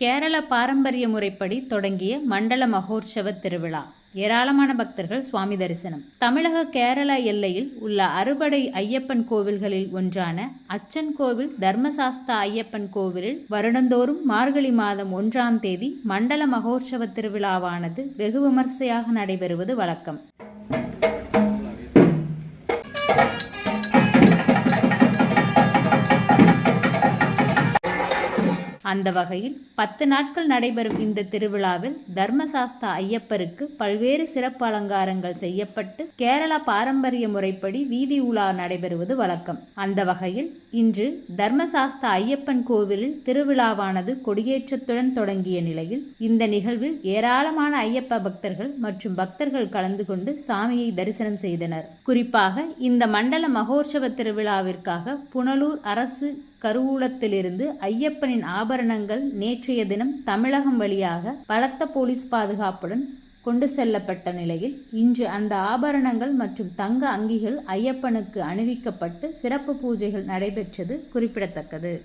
கேரள பாரம்பரிய முறைப்படி தொடங்கிய மண்டல மகோற்சவ திருவிழா. ஏராளமான பக்தர்கள் சுவாமி தரிசனம். தமிழக கேரள எல்லையில் உள்ள அறுபடை ஐயப்பன் கோவில்களில் ஒன்றான அச்சன் கோவில் தர்மசாஸ்தா ஐயப்பன் கோவிலில் வருடந்தோறும் மார்கழி மாதம் ஒன்றாம் தேதி மண்டல மகோற்சவ திருவிழாவானது வெகு விமர்சையாக நடைபெறுவது வழக்கம். அந்த வகையில் பத்து நாட்கள் நடைபெறும் இந்த திருவிழாவில் தர்மசாஸ்தா ஐயப்பருக்கு பல்வேறு சிறப்பு அலங்காரங்கள் செய்யப்பட்டு கேரள பாரம்பரிய முறைப்படி வீதி உலா நடைபெறுவது வழக்கம். அந்த வகையில் இன்று தர்மசாஸ்தா ஐயப்பன் கோவிலில் திருவிழாவானது கொடியேற்றத்துடன் தொடங்கிய நிலையில் இந்த நிகழ்வில் ஏராளமான ஐயப்ப பக்தர்கள் மற்றும் பக்தர்கள் கலந்து கொண்டு சாமியை தரிசனம் செய்தனர். குறிப்பாக இந்த மண்டல மகோற்சவ திருவிழாவிற்காக புனலூர் அரசு கருவூலத்திலிருந்து ஐயப்பனின் ஆபரணங்கள் நேற்றைய தினம் தமிழகம் வழியாக பலத்த போலீஸ் பாதுகாப்புடன் கொண்டு செல்லப்பட்ட நிலையில் இன்று அந்த ஆபரணங்கள் மற்றும் தங்க அங்கிகள் ஐயப்பனுக்கு அணிவிக்கப்பட்டு சிறப்பு பூஜைகள் நடைபெற்றது குறிப்பிடத்தக்கது.